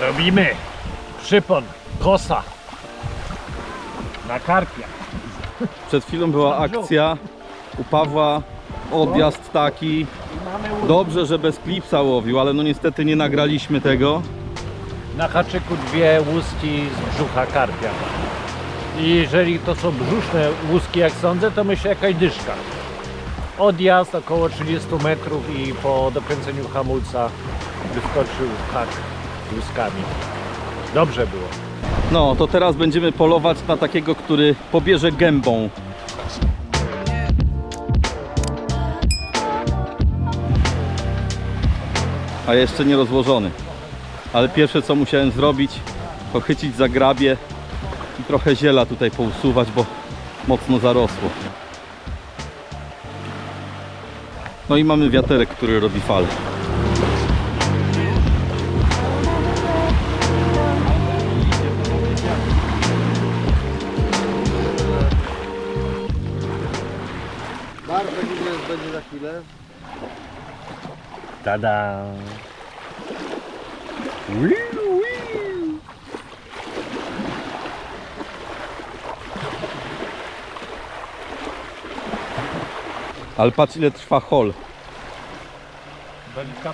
Robimy przypon, kosa na karpia. Przed chwilą była akcja u Pawła, odjazd taki. Dobrze, że bez klipsa łowił, ale no niestety nie nagraliśmy tego. na haczyku dwie łuski z brzucha karpia. I jeżeli to są brzuszne łuski, jak sądzę, to myślę jakaś dyszka. Odjazd około 30 metrów i po dokręceniu hamulca wyskoczył hak łuskami. Dobrze było. No, to teraz będziemy polować na takiego, który pobierze gębą. A jeszcze nie rozłożony. Ale pierwsze co musiałem zrobić, to chycić za grabie i trochę ziela tutaj pousuwać, bo mocno zarosło. No i mamy wiaterek, który robi fale. Tada! Ale patrz ile trwa hol.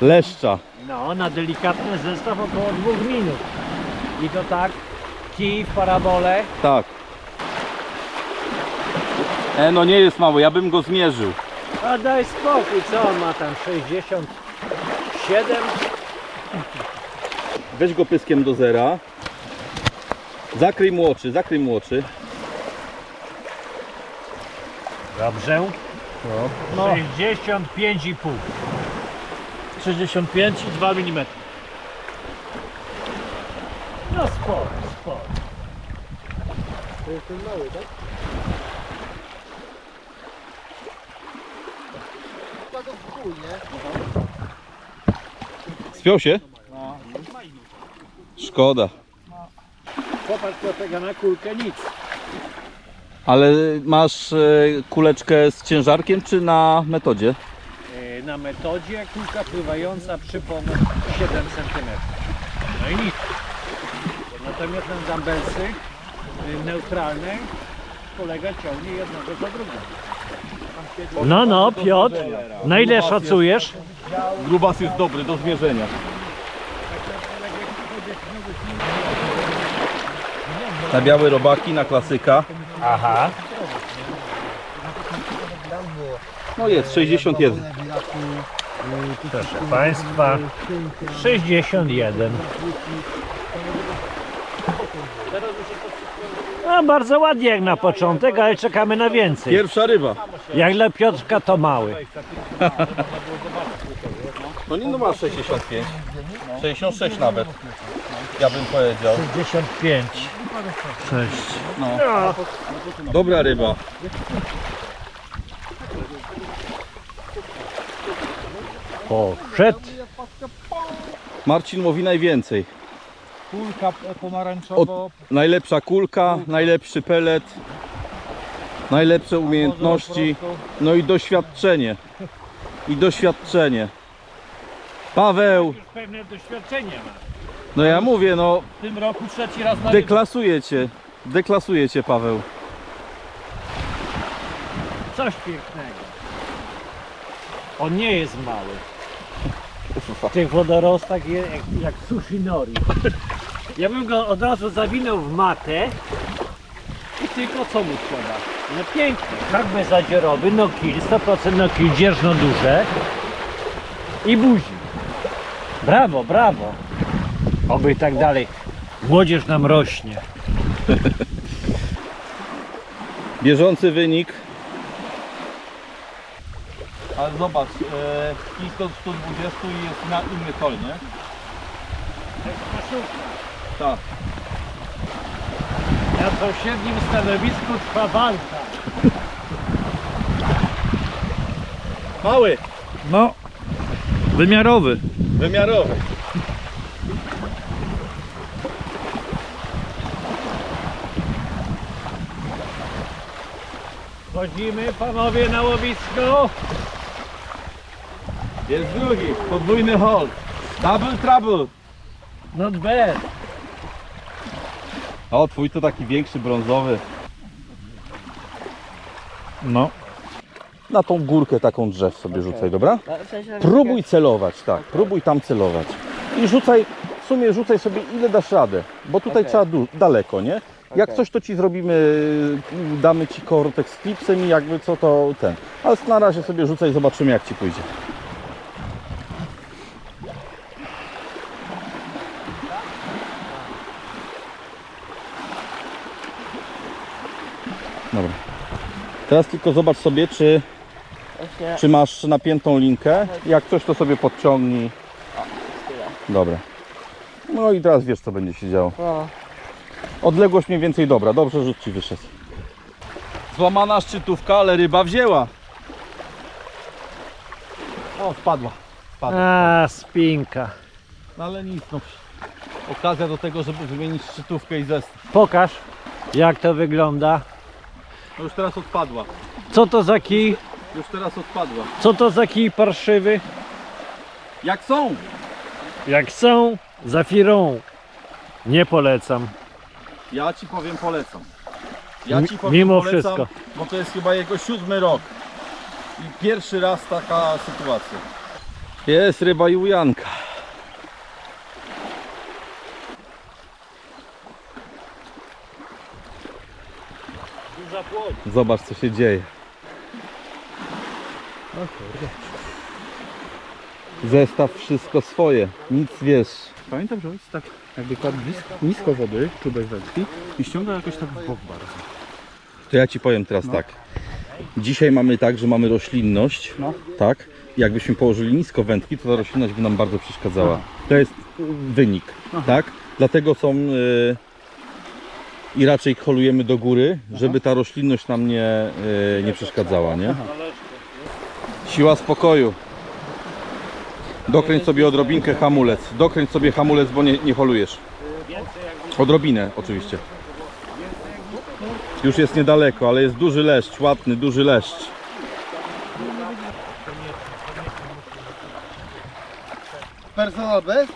Leszcza. No, na delikatny zestaw około dwóch minut. I to tak, kij w parabolę. Tak. E, no nie jest mały, ja bym go zmierzył. A daj spokój, co on ma tam? 67? Weź go pyskiem do zera. Zakryj mu oczy, zakryj mu oczy. Dobrze. No. 65,5. 65 i 2 mm. No sporo, sporo. To jest ten mały, tak? To w chuj, nie? Spiął się? No. Szkoda. Popatrz do tego na kulkę nic. Ale masz e, kuleczkę z ciężarkiem czy na metodzie? E, Na metodzie kulka pływająca przypon 7 cm. No i nic. Natomiast na dumbbellsy e, neutralne kolega ciągnie jednego za drugim. No, no, Piotr, na ile szacujesz? Grubas jest dobry do zmierzenia. Na białe robaki, na klasyka. Aha. No jest, 61. Proszę Państwa, 61. No bardzo ładnie jak na początek, ale czekamy na więcej. Pierwsza ryba. Jak dla Piotrka to mały. No nie no ma 65. 66 nawet. Ja bym powiedział. 65. 6. No. Dobra ryba. Poszedł. Marcin mówi najwięcej. Kulka pomarańczowo. Najlepsza kulka, najlepszy pelet, najlepsze umiejętności, no i doświadczenie. I doświadczenie. Paweł, Pewne doświadczenie ma. no ja mówię, no W tym roku trzeci raz na deklasujecie, deklasujecie Paweł. Coś pięknego. On nie jest mały. W tych wodorostach je, jak, jak sushi nori. Ja bym go od razu zawinął w matę i tylko co mu trzeba? No pięknie. Fragment zadzierowy, no kill, 100% no kill, dzierżno duże i buzi. Brawo, brawo. Oby i tak dalej. Młodzież nam rośnie. Bieżący wynik. Ale zobacz, e, kisto 120 i jest na inny kol, nie? Tak. Na sąsiednim stanowisku trwa walka. Mały, No. Wymiarowy. Wymiarowy. Chodzimy panowie na łowisko. Jest drugi, podwójny hol. Double trouble. Not bad. O, twój to taki większy, brązowy. No. Na tą górkę taką drzew sobie rzucaj, dobra? Na Próbuj celować, tak, próbuj tam celować. I rzucaj, w sumie rzucaj sobie ile dasz radę, bo tutaj Okej. trzeba daleko, nie? Jak Okej. coś to ci zrobimy, damy ci kortek z klipsem i jakby co to ten. Ale na razie sobie rzucaj, zobaczymy jak ci pójdzie. Dobra. Teraz tylko zobacz sobie, czy Właśnie czy masz napiętą linkę? Jak coś to sobie podciągnij. Dobra. No i teraz wiesz co będzie się działo. No. Odległość mniej więcej dobra, dobrze rzut ci wyszedł. Złamana szczytówka, ale ryba wzięła. O, wpadła. A, spinka. No ale nic, no. Okazja do tego, żeby wymienić szczytówkę i zestaw. Pokaż, jak to wygląda. No już teraz odpadła. Co to za kij? Już teraz odpadła. Co to za kij parszywy? Jak są? Jak są, za firą. Nie polecam. Ja ci powiem polecam. Ja ci powiem mimo polecam, wszystko. bo to jest chyba jego siódmy rok. I pierwszy raz taka sytuacja. Jest ryba i ujanka. Duża płoć. Zobacz co się dzieje. Zestaw wszystko swoje. Nic wiesz. Pamiętam, że ojciec tak jakby kładł nisko wody, czubek wędki i ściągał jakoś tak w bok bardzo. To ja ci powiem teraz tak. Dzisiaj mamy tak, że mamy roślinność, No. tak? Jakbyśmy położyli nisko wędki, to ta roślinność by nam bardzo przeszkadzała. To jest y, wynik, tak? Dlatego są y, i raczej holujemy do góry, żeby ta roślinność nam nie, y, nie przeszkadzała, nie? Siła spokoju. Dokręć sobie odrobinkę hamulec. Dokręć sobie hamulec, bo nie, nie holujesz. Odrobinę oczywiście. Już jest niedaleko, ale jest duży leszcz, ładny, duży leszcz. Personal best?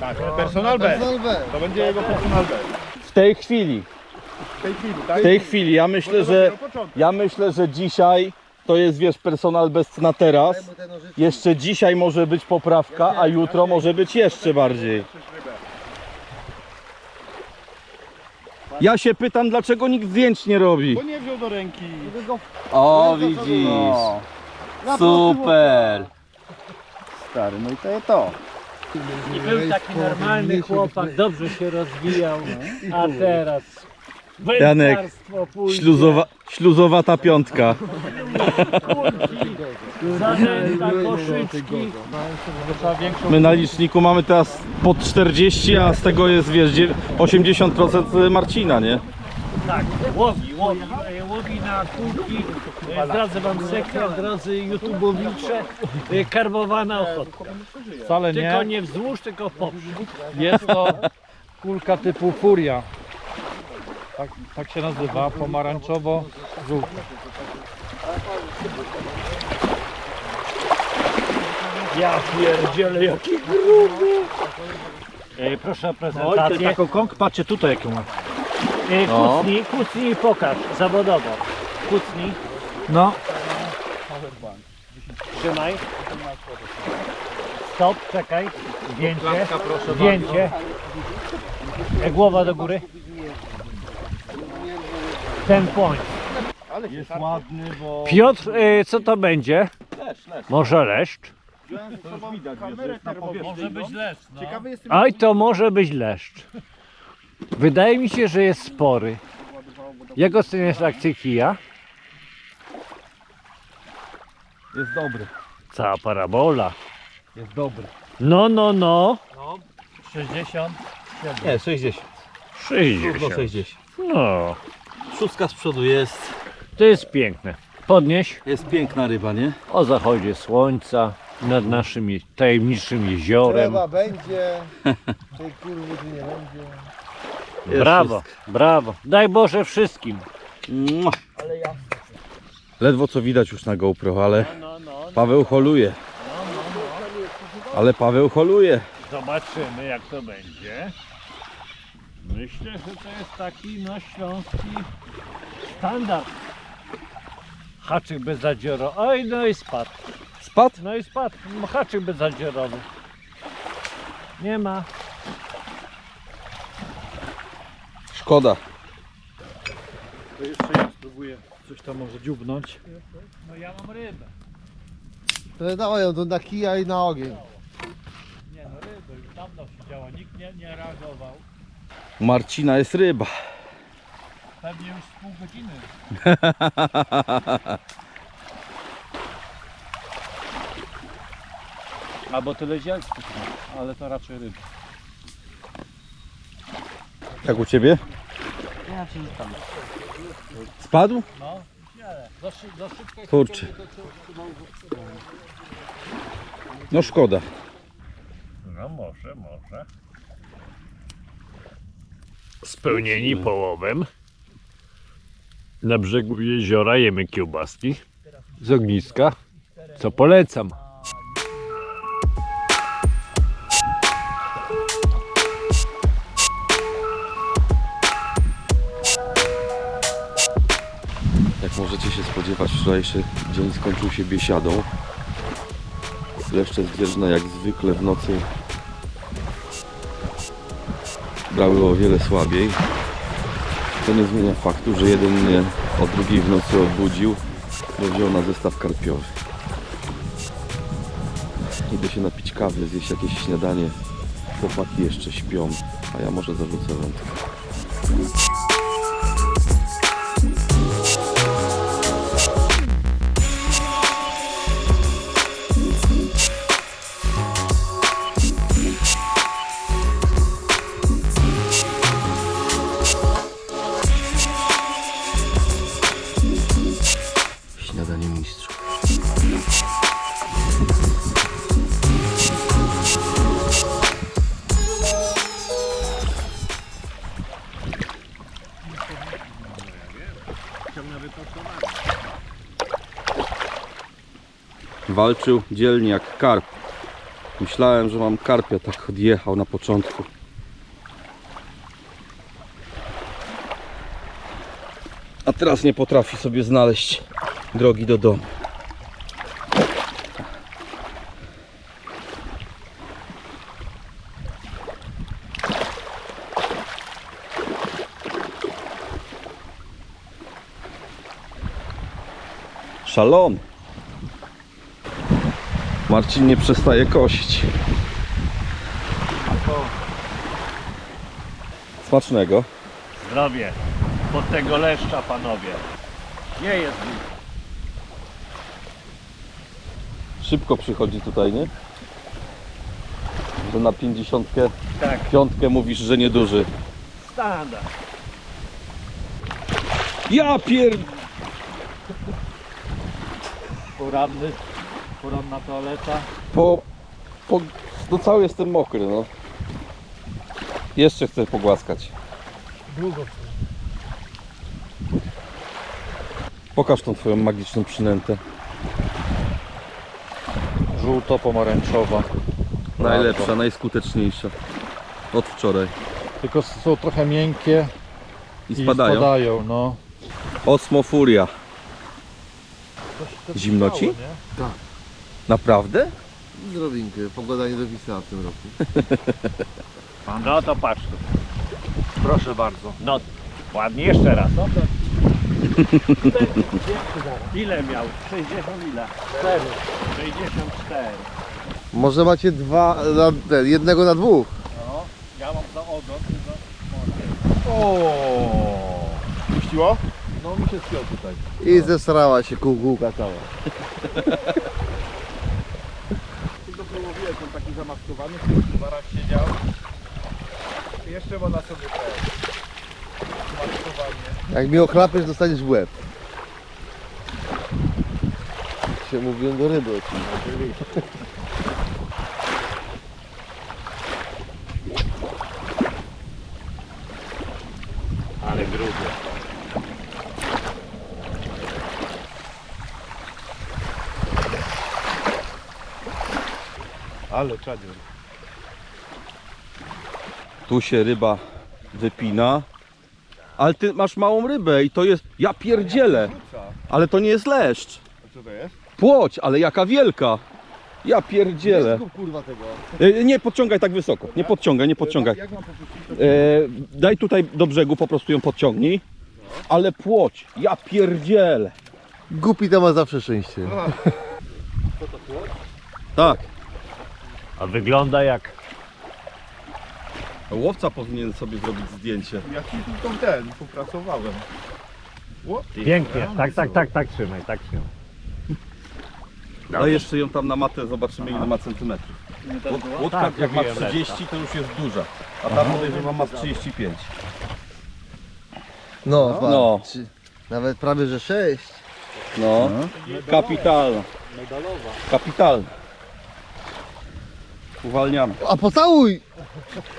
Tak, personal B. Personal. To będzie jego personal B. W tej chwili, W tej chwili, tak? w tej chwili, ja myślę, że ja myślę, że dzisiaj to jest wiesz personal best na teraz. Jeszcze dzisiaj może być poprawka, a jutro może być jeszcze bardziej. Ja się pytam, dlaczego nikt zdjęć nie robi. Bo nie wziął do ręki. O, widzisz. Na Super. Stary, no i to jest to. I był taki normalny chłopak, dobrze się rozwijał, a teraz Janek, wędkarstwo pójdzie, Śluzowa, śluzowata piątka. zanęta, koszyczki. My na liczniku mamy teraz pod 40, a z tego jest wiesz dzie- 80% Marcina, nie? Tak, łowi, łowi, e, łowi na kulki. E, Zdradzę wam sekret, drodzy youtubowicze, e, karbowana ochota. Wcale Tylko nie. nie wzdłuż, tylko poprzód. Jest to kulka typu Furia. Tak, tak się nazywa, pomarańczowo żółta. Ja pierdzielę, jaki gruby. E, proszę o Oj, to prezentację. taką kąk, patrzcie tutaj jaką ma. E, No. kucnij, kucnij i pokaż, zawodowo. Kucnij, No, trzymaj. Stop, czekaj. Zdjęcie, zdjęcie. E, głowa do góry. Ten point. Jest ładny, bo... Piotr, e, co to będzie? Lesz, lesz. Może leszcz? To już widać, że jest na powierzchni. może być leszcz. No. Ciekawy jestem, Oj, to może być leszcz. Wydaje mi się, że jest spory. Jak oceniasz akcję kija? Jest dobry. Cała parabola. Jest dobry. No, no, no. 60. Nie, 60. 60. Trudno 60. No, Szóstka z przodu jest. to jest piękne. Podnieś Jest piękna ryba, nie? o zachodzie słońca nad naszym je- tajemniczym jeziorem. Trzeba będzie, tej kurwy tu nie będzie. Jest Brawo, brawo. Daj Boże wszystkim. Mua. Ledwo co widać już na GoPro, ale Paweł holuje. Ale Paweł holuje. Zobaczymy jak to będzie. Myślę, że to jest taki no śląski standard. Haczyk bezadziorowy. Oj, no i spadł. Spadł? No i spadł. Haczyk bezadziorowy. Nie ma. Szkoda. To jeszcze ja spróbuję coś tam może dziubnąć. No ja mam rybę. To dawaj ją do na kija i na ogień. Nie no rybę, już dawno siedziała, nikt nie, nie reagował. Marcina jest ryba. Pewnie już z pół godziny. Albo tyle zielsko, ale to raczej ryba. Jak u ciebie? Ja przeczytam. Spadł? No, nie, za, szy, szybko się Kurczę. No szkoda. No może, może. Spełnieni połowem. Na brzegu jeziora jemy kiełbaski z ogniska, co polecam. Jak możecie się spodziewać, wczorajszy dzień skończył się biesiadą. Leszcze zwierzęta jak zwykle w nocy brały o wiele słabiej. To nie zmienia faktu, że jeden mnie o drugiej w nocy obudził, bo wziął na zestaw karpiowy. Idę się napić kawy, zjeść jakieś śniadanie. Chłopaki jeszcze śpią, a ja może zarzucę wędkę. Walczył dzielnie jak karp. Myślałem, że mam karpia, tak odjechał na początku. A teraz nie potrafi sobie znaleźć drogi do domu. Szalon. Marcin nie przestaje kosić. Smacznego. Zdrowie. Pod tego leszcza, panowie. Nie jest mi. Szybko przychodzi tutaj, nie? Że na 50 Tak, piątkę mówisz, że nieduży. standard. Ja pier... Poranny, poranna toaleta. Po... po... No cały jestem mokry, no. Jeszcze chcę pogłaskać. Długo. Pokaż tą twoją magiczną przynętę. Żółto-pomarańczowa. Najlepsza, najskuteczniejsza. Od wczoraj. Tylko są trochę miękkie I spadają. spadają no. Osmofuria. Zimno ci? nie? Naprawdę? Zdrowinkę, pogoda nie dopisała w tym roku. No to patrz tu. Proszę bardzo. No, ładnie jeszcze raz. Ile miał? 60 ile? 4. 64. Może macie dwa, na, ten, jednego na dwóch. No, ja mam za ogon, za O. Puściło? No mi się spiął tutaj. I zesrała się kukułka cała. Taki zamaskowany, w barach siedział. I jeszcze woda sobie też. Maskowanie. Jak mi ochlapiesz, dostaniesz w łeb. Się mówiłem do ryby oczywiście gruby. Ale czadzior. Tu się ryba wypina. Ale ty masz małą rybę i to jest... Ja pierdzielę. Ale to nie jest leszcz. A co to jest? Płoć, ale jaka wielka. Ja pierdzielę. Skup kurwa tego. E, Nie podciągaj tak wysoko. Nie podciągaj, nie podciągaj. Jak mam popuścić to? E, daj tutaj do brzegu, po prostu ją podciągnij. Ale płoć, ja pierdzielę. Głupi to ma zawsze szczęście. Tak. A wygląda jak Łowca powinien sobie zrobić zdjęcie. Ja ci tą ten popracowałem. pięknie. Tak, tak, tak, tak trzymaj, tak trzymaj. Ale jeszcze ją tam na matę, zobaczymy ile ma centymetrów. Łódka Tak, jak ma mówiłem, 30 to już jest duża. A ta podejrzewam ma z 35. No, No. trzy, nawet prawie że sześć. No. Kapitalna. Kapitalna. Uwalniamy. A pocałuj!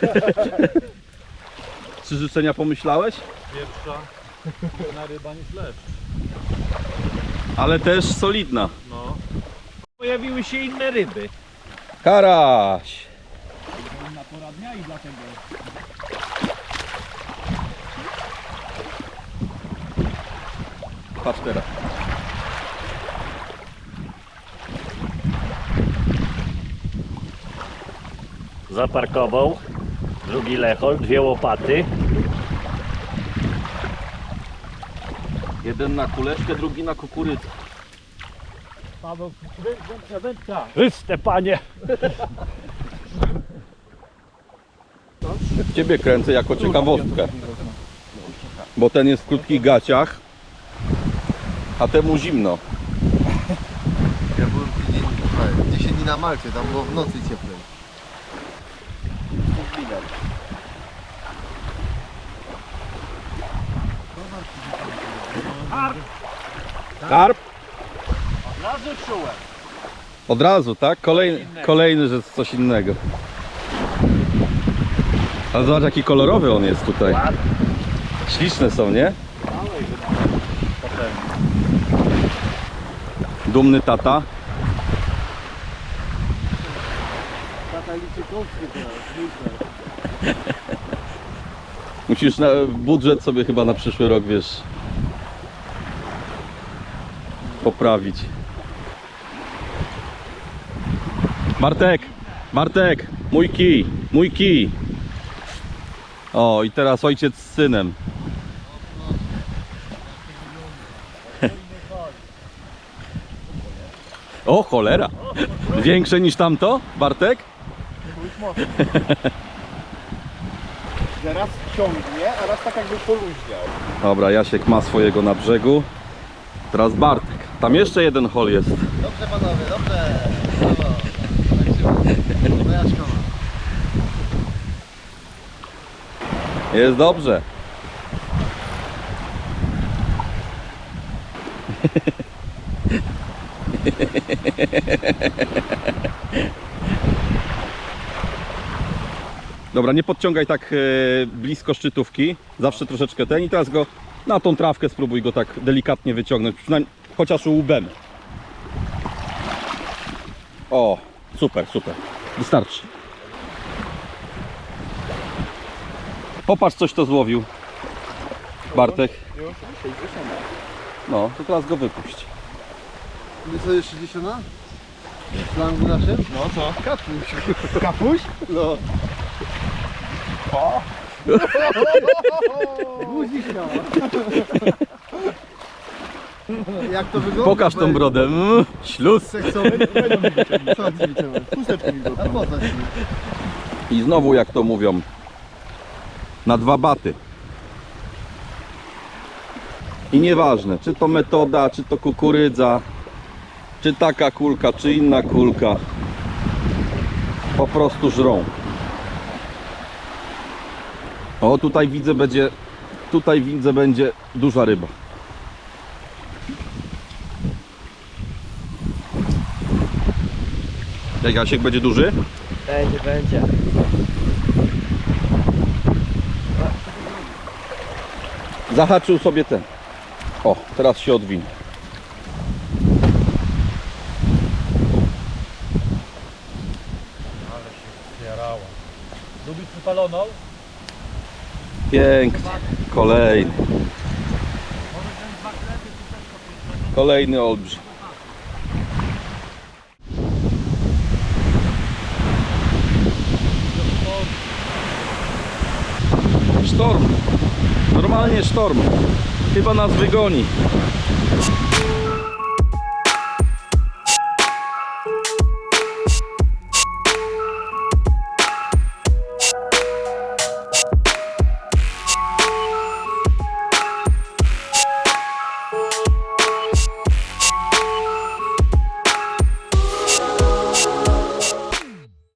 Trzy życzenia pomyślałeś? Pierwsza jedna ryba niż leszcz. Ale też solidna. No. Pojawiły się inne ryby. Karaś. Na pora dnia i dlatego. Patrz teraz. Zaparkował. Drugi lechol, dwie łopaty. Jeden na kuleczkę, drugi na kukurydzę. Paweł, wędka, wędka. Chryste panie! Ciebie kręcę jako ciekawostkę. Bo ten jest w krótkich gaciach, a temu zimno. Ja byłem tydzień, słuchaj, 10 dni na Malcie, tam było w nocy cieplej. Karp? Od razu czułem. Od razu, tak? Kolejny, kolejny, że coś innego. Ale zobacz jaki kolorowy on jest tutaj. Śliczne są, nie? Dumny tata. Tata liczy kąskie teraz, Musisz na budżet sobie chyba na przyszły rok, wiesz, poprawić. Bartek, Bartek, mój kij, mój kij. O, i teraz ojciec z synem. O, cholera. Większe niż tamto, Bartek? Że raz ciągnie, a raz tak jakby poluźniał. Dobra, Jasiek ma swojego na brzegu. Teraz Bartek. Tam jeszcze jeden hol jest. Dobrze panowie, dobrze. Tak. Jest dobrze. Dobra, nie podciągaj tak e, blisko szczytówki. Zawsze troszeczkę ten i teraz go na tą trawkę spróbuj go tak delikatnie wyciągnąć. Przynajmniej chociaż łbem. O, super, super. Wystarczy. Popatrz coś to złowił. Bartek. Już 60. No, to teraz go wypuść. My co jeszcze 60? W slangu naszym? No co? Kapuś. Kapuś? No. O! Guzi śmiała. Jak to wygląda? Pokaż tą brodę. Mm, śluz. Seksowy. Co ci wyciągnąć? Chusteczkę mi A dotknął. po co ci? I znowu jak to mówią. Na dwa baty. I nieważne, czy to metoda, czy to kukurydza, czy taka kulka, czy inna kulka. Po prostu żrą. O, tutaj widzę będzie, tutaj widzę będzie duża ryba. Jak Jasiek będzie duży? Będzie, będzie. Zahaczył sobie ten. O, teraz się odwinie. Ale się zjarała. Lubisz przypaloną? Pięknie. Kolejny. Kolejny olbrzym. Sztorm. Normalnie sztorm. Chyba nas wygoni.